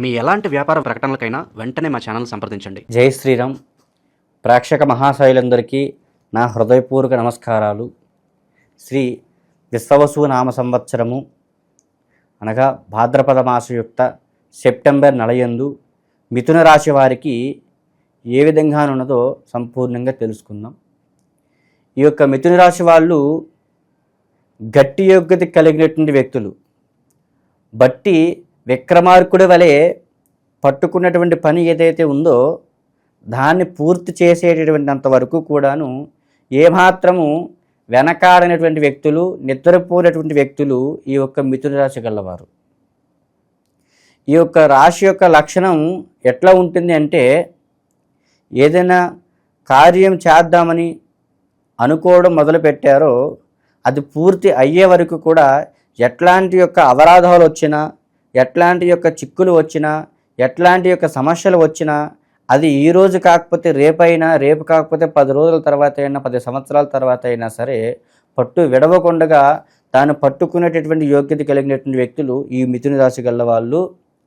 మీ ఎలాంటి వ్యాపార ప్రకటనలకైనా వెంటనే మా ఛానల్ సంప్రదించండి. జై శ్రీరామ్. ప్రేక్షక మహాశైలందరికీ నా హృదయపూర్వక నమస్కారాలు. శ్రీ విశ్వవసు నామ సంవత్సరము అనగా భాద్రపద మాసయుక్త సెప్టెంబర్ నెలయందు మిథున రాశి వారికి ఏ విధంగా ఉన్నదో సంపూర్ణంగా తెలుసుకుందాం. ఈ యొక్క మిథున రాశి వాళ్ళు గట్టి యోగ్యత కలిగినటువంటి వ్యక్తులు. బట్టి విక్రమార్కుడి వలె పట్టుకున్నటువంటి పని ఏదైతే ఉందో దాన్ని పూర్తి చేసేటటువంటి వరకు కూడాను ఏమాత్రము వెనకాడనటువంటి వ్యక్తులు నిద్రపోయినటువంటి వ్యక్తులు ఈ యొక్క మిథున రాశి గలవారు. ఈ యొక్క రాశి యొక్క లక్షణం ఎట్లా ఉంటుంది అంటే ఏదైనా కార్యం చేద్దామని అనుకోవడం మొదలుపెట్టారో అది పూర్తి అయ్యే వరకు కూడా ఎట్లాంటి యొక్క అవరాధాలు వచ్చినా ఎట్లాంటి యొక్క చిక్కులు వచ్చినా ఎట్లాంటి యొక్క సమస్యలు వచ్చినా అది ఈ రోజు కాకపోతే రేపైనా రేపు కాకపోతే పది రోజుల తర్వాత అయినా పది సంవత్సరాల తర్వాత అయినా సరే పట్టు విడవకుండా తాను పట్టుకునేటటువంటి యోగ్యత కలిగినటువంటి వ్యక్తులు ఈ మిథున రాశి గల వాళ్ళు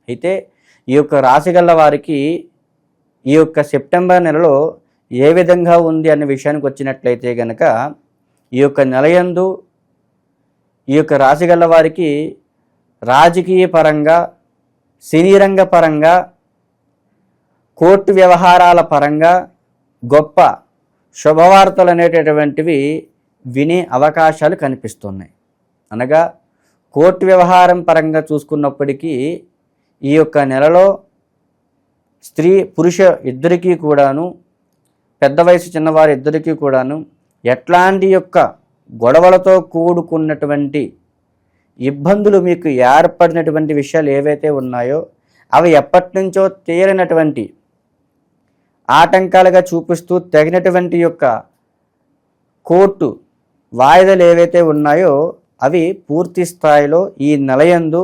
అయితే ఈ యొక్క రాశి గల వారికి ఈ యొక్క సెప్టెంబర్ నెలలో ఏ విధంగా ఉంది అనే విషయానికి వచ్చినట్లయితే గనక ఈ యొక్క నెలయందు ఈ యొక్క రాశి గల వారికి రాజకీయ పరంగా సినీ రంగ పరంగా కోర్టు వ్యవహారాల పరంగా గొప్ప శుభవార్తలు అనేటటువంటివి వినే అవకాశాలు కనిపిస్తున్నాయి. అనగా కోర్టు వ్యవహారం పరంగా చూసుకున్నప్పటికీ ఈ యొక్క నెలలో స్త్రీ పురుష ఇద్దరికీ కూడాను పెద్ద వయసు చిన్నవారి ఇద్దరికీ కూడాను ఎట్లాంటి యొక్క గొడవలతో కూడుకున్నటువంటి ఇబ్బందులు మీకు ఏర్పడినటువంటి విషయాలు ఏవైతే ఉన్నాయో అవి ఎప్పటి నుంచో తీరినటువంటి ఆటంకాలుగా చూపిస్తూ తగినటువంటి యొక్క కోర్టు వాయిదాలు ఏవైతే ఉన్నాయో అవి పూర్తి స్థాయిలో ఈ నెలయందు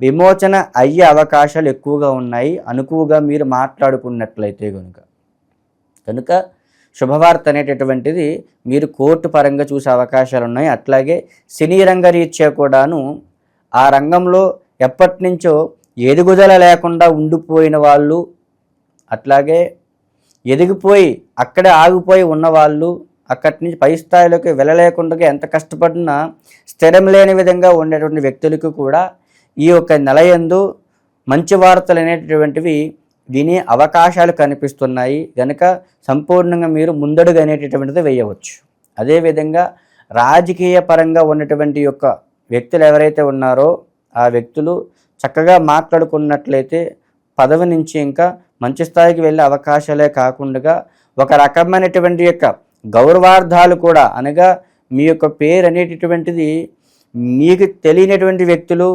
విమోచన అయ్యే అవకాశాలు ఎక్కువగా ఉన్నాయి. అనుకువగా మీరు మాట్లాడుకున్నట్లయితే కనుక కనుక శుభవార్త అనేటటువంటిది మీరు కోర్టు పరంగా చూసే అవకాశాలు ఉన్నాయి అట్లాగే సినీ రంగ రీత్యా కూడాను ఆ రంగంలో ఎప్పటి నుంచో ఎదుగుదల లేకుండా ఉండిపోయిన వాళ్ళు అట్లాగే ఎదిగిపోయి అక్కడే ఆగిపోయి ఉన్నవాళ్ళు అక్కడి నుంచి పై స్థాయిలోకి వెళ్ళలేకుండా ఎంత కష్టపడినా స్థిరం లేని విధంగా ఉండేటువంటి వ్యక్తులకు కూడా ఈ యొక్క నెలయందు మంచి వార్తలు అనేటటువంటివి వినే అవకాశాలు కనిపిస్తున్నాయి. కనుక సంపూర్ణంగా మీరు ముందడుగు అనేటటువంటిది వేయవచ్చు అదేవిధంగా రాజకీయ పరంగా ఉన్నటువంటి యొక్క వ్యక్తులు ఎవరైతే ఉన్నారో ఆ వ్యక్తులు చక్కగా మాట్లాడుకున్నట్లయితే పదవి నుంచి ఇంకా మంచి స్థాయికి వెళ్ళే అవకాశాలే కాకుండా ఒక రకమైనటువంటి యొక్క గౌరవార్థాలు కూడా అనగా మీ యొక్క పేరు అనేటటువంటిది మీకు తెలియనటువంటి వ్యక్తులు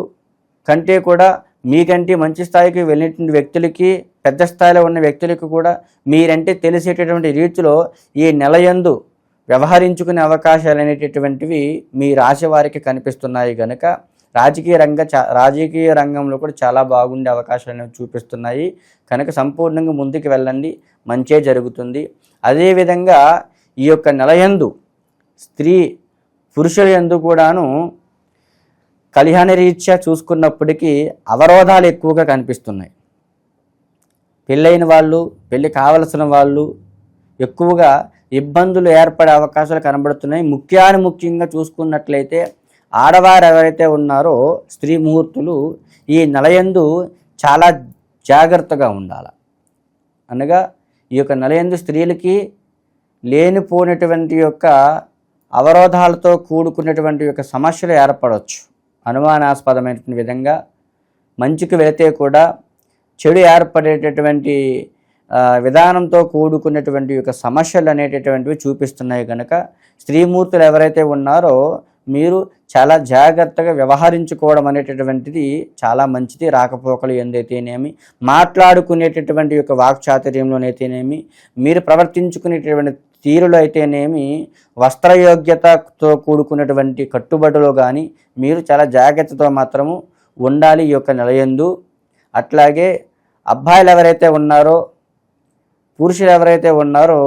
కంటే కూడా మీకంటే మంచి స్థాయికి వెళ్ళినటువంటి వ్యక్తులకి పెద్ద స్థాయిలో ఉన్న వ్యక్తులకు కూడా మీరంటే తెలిసేటటువంటి రీతిలో ఈ నెలయందు వ్యవహరించుకునే అవకాశాలు అనేటటువంటివి మీ రాశి వారికి కనిపిస్తున్నాయి కనుక రాజకీయ రంగ చా రాజకీయ రంగంలో కూడా చాలా బాగుండే అవకాశాలను చూపిస్తున్నాయి. కనుక సంపూర్ణంగా ముందుకు వెళ్ళండి. మంచే జరుగుతుంది. అదేవిధంగా ఈ యొక్క నెలయందు స్త్రీ పురుషుల యందు కూడాను కళ్యాణ రీత్యా చూసుకున్నప్పటికీ అవరోధాలు ఎక్కువగా కనిపిస్తున్నాయి. పెళ్ళైన వాళ్ళు పెళ్ళి కావలసిన వాళ్ళు ఎక్కువగా ఇబ్బందులు ఏర్పడే అవకాశాలు కనబడుతున్నాయి. ముఖ్యాన్ని ముఖ్యంగా చూసుకున్నట్లయితే ఆడవారు ఎవరైతే ఉన్నారో స్త్రీ ముహూర్తులు ఈ నెలయందు చాలా జాగ్రత్తగా ఉండాలి. అనగా ఈ యొక్క నెలయందు స్త్రీలకి లేనిపోయినటువంటి యొక్క అవరోధాలతో కూడుకున్నటువంటి యొక్క సమస్యలు ఏర్పడవచ్చు అనుమానాస్పదమైనటువంటి విధంగా మంచికి వెళితే కూడా చెడు ఏర్పడేటటువంటి విధానంతో కూడుకున్నటువంటి యొక్క సమస్యలు అనేటటువంటివి చూపిస్తున్నాయి కనుక స్త్రీమూర్తులు ఎవరైతే ఉన్నారో మీరు చాలా జాగ్రత్తగా వ్యవహరించుకోవడం అనేటటువంటిది చాలా మంచిది. రాకపోకలు ఎందైతేనేమి మాట్లాడుకునేటటువంటి యొక్క వాక్చాతుర్యంలోనైతేనేమి మీరు ప్రవర్తించుకునేటటువంటి తీరులో అయితేనేమి వస్త్రయోగ్యతతో కూడుకున్నటువంటి కట్టుబడులో కానీ మీరు చాలా జాగ్రత్తతో మాత్రము ఉండాలి ఈ యొక్క నిలయందు అట్లాగే అబ్బాయిలు ఎవరైతే ఉన్నారో పురుషులు ఎవరైతే ఉన్నారో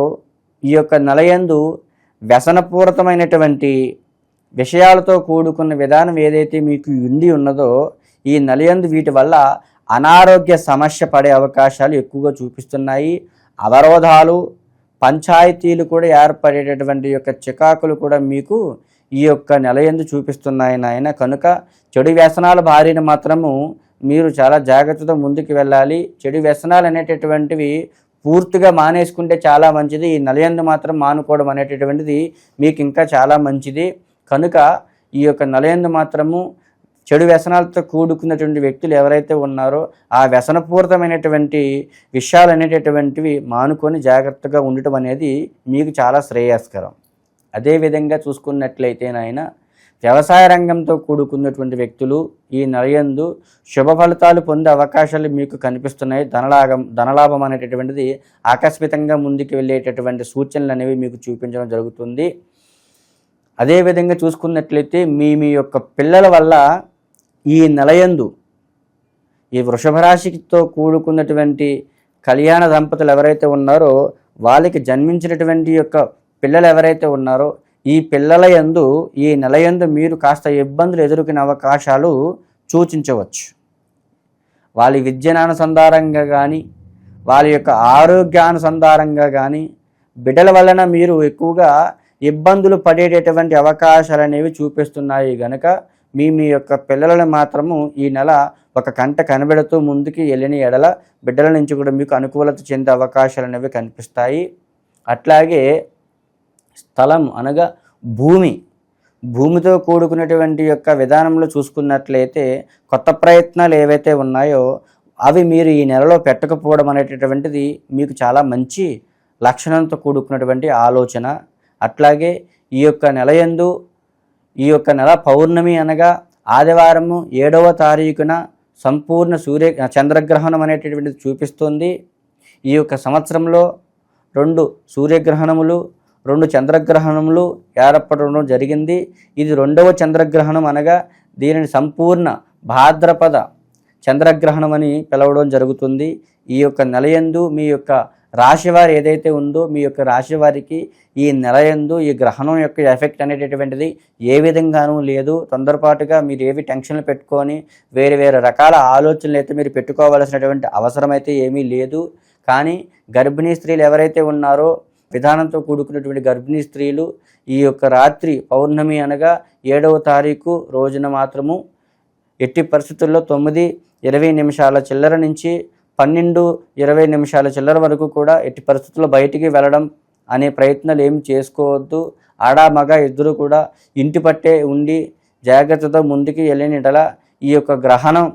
ఈ యొక్క నెలయందు వ్యసనపూరితమైనటువంటి విషయాలతో కూడుకున్న విధానం ఏదైతే మీకు ఉండి ఉన్నదో ఈ నెలయందు వీటి వల్ల అనారోగ్య సమస్య పడే అవకాశాలు ఎక్కువగా చూపిస్తున్నాయి. అవరోధాలు పంచాయతీలు కూడా ఏర్పడేటటువంటి యొక్క చికాకులు కూడా మీకు ఈ యొక్క నెల ఎందు చూపిస్తున్నాయి నాయన. కనుక చెడు వ్యసనాల బారిన మాత్రము మీరు చాలా జాగ్రత్తతో ముందుకు వెళ్ళాలి. చెడు వ్యసనాలు అనేటటువంటివి పూర్తిగా మానేసుకుంటే చాలా మంచిది. ఈ నలయందు మాత్రం మానుకోవడం అనేటటువంటిది మీకు ఇంకా చాలా మంచిది. కనుక ఈ యొక్క నలయందు మాత్రము చెడు వ్యసనాలతో కూడుకున్నటువంటి వ్యక్తులు ఎవరైతే ఉన్నారో ఆ వ్యసనపూరితమైనటువంటి విషయాలు అనేటటువంటివి మానుకొని జాగ్రత్తగా ఉండటం అనేది మీకు చాలా శ్రేయస్కరం. అదేవిధంగా చూసుకున్నట్లయితే నాయన వ్యవసాయ రంగంతో కూడుకున్నటువంటి వ్యక్తులు ఈ నలయందు శుభ ఫలితాలు పొందే అవకాశాలు మీకు కనిపిస్తున్నాయి. ధనలాభం ధనలాభం అనేటటువంటిది ఆకస్మికంగా ముందుకు వెళ్ళేటటువంటి సూచనలు అనేవి మీకు చూపించడం జరుగుతుంది. అదేవిధంగా చూసుకున్నట్లయితే మీ మీ యొక్క పిల్లల వల్ల ఈ నెలయందు ఈ వృషభ రాశితో కూడుకున్నటువంటి కళ్యాణ దంపతులు ఎవరైతే ఉన్నారో వాళ్ళకి జన్మించినటువంటి యొక్క పిల్లలు ఎవరైతే ఉన్నారో ఈ పిల్లల యందు ఈ నెల యందు మీరు కాస్త ఇబ్బందులు ఎదుర్కొనే అవకాశాలు సూచించవచ్చు. వాళ్ళ విద్యనానుసంధారంగా కానీ వాళ్ళ యొక్క ఆరోగ్యానుసంధారంగా కానీ బిడ్డల వలన మీరు ఎక్కువగా ఇబ్బందులు పడేటటువంటి అవకాశాలు అనేవి చూపిస్తున్నాయి గనక మీ మీ యొక్క పిల్లలను మాత్రము ఈ నెల ఒక కంట కనబెడుతూ ముందుకి వెళ్ళిన ఎడల బిడ్డల నుంచి కూడా మీకు అనుకూలత చెందే అవకాశాలు అనేవి కనిపిస్తాయి. అట్లాగే స్థలం అనగా భూమి. భూమితో కూడుకున్నటువంటి యొక్క విధానంలో చూసుకున్నట్లయితే కొత్త ప్రయత్నాలు ఏవైతే ఉన్నాయో అవి మీరు ఈ నెలలో పెట్టకపోవడం అనేటటువంటిది మీకు చాలా మంచి లక్షణంతో కూడుకున్నటువంటి ఆలోచన. అట్లాగే ఈ యొక్క నెలయందు ఈ యొక్క నెల పౌర్ణమి అనగా ఆదివారము ఏడవ తారీఖున సంపూర్ణ సూర్య చంద్రగ్రహణం అనేటటువంటిది చూపిస్తుంది. ఈ యొక్క సంవత్సరంలో రెండు సూర్యగ్రహణములు రెండు చంద్రగ్రహణములు ఏర్పడడం జరిగింది. ఇది రెండవ చంద్రగ్రహణం అనగా దీనిని సంపూర్ణ భాద్రపద చంద్రగ్రహణం అని పిలవడం జరుగుతుంది. ఈ యొక్క నెలయందు మీ యొక్క రాశివారి ఏదైతే ఉందో మీ యొక్క రాశి వారికి ఈ నెలయందు ఈ గ్రహణం యొక్క ఎఫెక్ట్ అనేటటువంటిది ఏ విధంగానూ లేదు. తొందరపాటుగా మీరు ఏవి టెన్షన్లు పెట్టుకొని వేరే వేరే రకాల ఆలోచనలు అయితే మీరు పెట్టుకోవాల్సినటువంటి అవసరం అయితే ఏమీ లేదు. కానీ గర్భిణీ స్త్రీలు ఎవరైతే ఉన్నారో విధానంతో కూడుకున్నటువంటి గర్భిణీ స్త్రీలు ఈ యొక్క రాత్రి పౌర్ణమి అనగా ఏడవ తారీఖు రోజున మాత్రము ఎట్టి పరిస్థితుల్లో తొమ్మిది ఇరవై నిమిషాల చిల్లర నుంచి పన్నెండు ఇరవై నిమిషాల చిల్లర వరకు కూడా ఎట్టి పరిస్థితుల్లో బయటికి వెళ్ళడం అనే ప్రయత్నాలు ఏమి చేసుకోవద్దు. ఆడ మగ ఇద్దరు కూడా ఇంటి పట్టే ఉండి జాగ్రత్తతో ముందుకి వెళ్ళినటల ఈ యొక్క గ్రహణం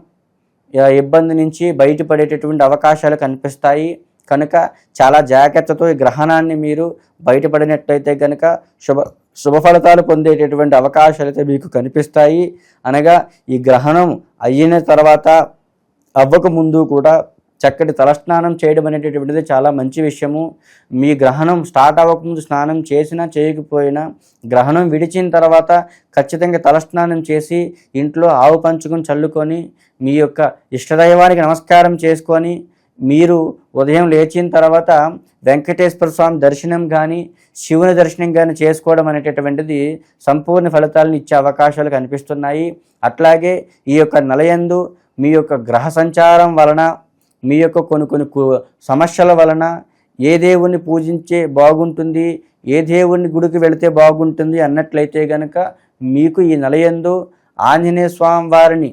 ఇబ్బంది నుంచి బయటపడేటటువంటి అవకాశాలు కనిపిస్తాయి. కనుక చాలా జాగ్రత్తతో ఈ గ్రహణాన్ని మీరు బయటపడినట్లయితే కనుక శుభ శుభ ఫలితాలు పొందేటటువంటి అవకాశాలు అయితే మీకు కనిపిస్తాయి. అనగా ఈ గ్రహణం అయిన తర్వాత అవ్వక ముందు కూడా చక్కటి తలస్నానం చేయడం అనేటటువంటిది చాలా మంచి విషయము. మీ గ్రహణం స్టార్ట్ అవ్వకముందు స్నానం చేసినా చేయకపోయినా గ్రహణం విడిచిన తర్వాత ఖచ్చితంగా తలస్నానం చేసి ఇంట్లో ఆవు పంచుకొని చల్లుకొని మీ యొక్క ఇష్టదైవానికి నమస్కారం చేసుకొని మీరు ఉదయం లేచిన తర్వాత వెంకటేశ్వర స్వామి దర్శనం కానీ శివుని దర్శనం కానీ చేసుకోవడం అనేటటువంటిది సంపూర్ణ ఫలితాలను ఇచ్చే అవకాశాలు కనిపిస్తున్నాయి. అట్లాగే ఈ యొక్క నలయందు మీ యొక్క గ్రహ సంచారం వలన మీ యొక్క కొన్ని కొన్ని సమస్యల వలన ఏ దేవుణ్ణి పూజించే బాగుంటుంది ఏ దేవుణ్ణి గుడికి వెళితే బాగుంటుంది అన్నట్లయితే గనక మీకు ఈ నలయందు ఆంజనేయ స్వామి వారిని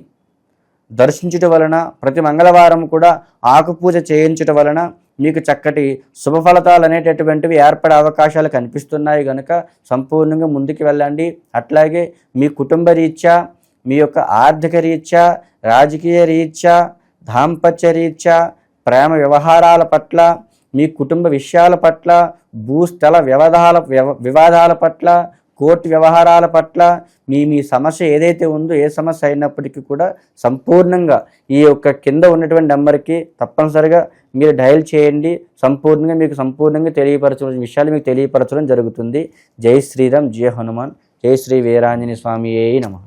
దర్శించుట వలన ప్రతి మంగళవారం కూడా ఆకుపూజ చేయించుట వలన మీకు చక్కటి శుభఫలితాలు అనేటటువంటివి ఏర్పడే అవకాశాలు కనిపిస్తున్నాయి కనుక సంపూర్ణంగా ముందుకు వెళ్ళండి. అట్లాగే మీ కుటుంబ రీత్యా మీ యొక్క ఆర్థిక రీత్యా రాజకీయ రీత్యా దాంపత్య రీత్యా ప్రేమ వ్యవహారాల పట్ల మీ కుటుంబ విషయాల పట్ల భూస్థల వ్యవధాల వ్యవ- వివాదాల పట్ల కోర్టు వ్యవహారాల పట్ల మీ మీ సమస్య ఏదైతే ఉందో ఏ సమస్య అయినప్పటికీ కూడా సంపూర్ణంగా ఈ యొక్క కింద ఉన్నటువంటి నెంబర్కి తప్పనిసరిగా మీరు డయల్ చేయండి. సంపూర్ణంగా మీకు సంపూర్ణంగా తెలియపరచడం విషయాలు మీకు తెలియపరచడం జరుగుతుంది. జై శ్రీరామ్ జయ హనుమాన్ జై శ్రీ వీరాంజనేయ స్వామి ఏ నమ.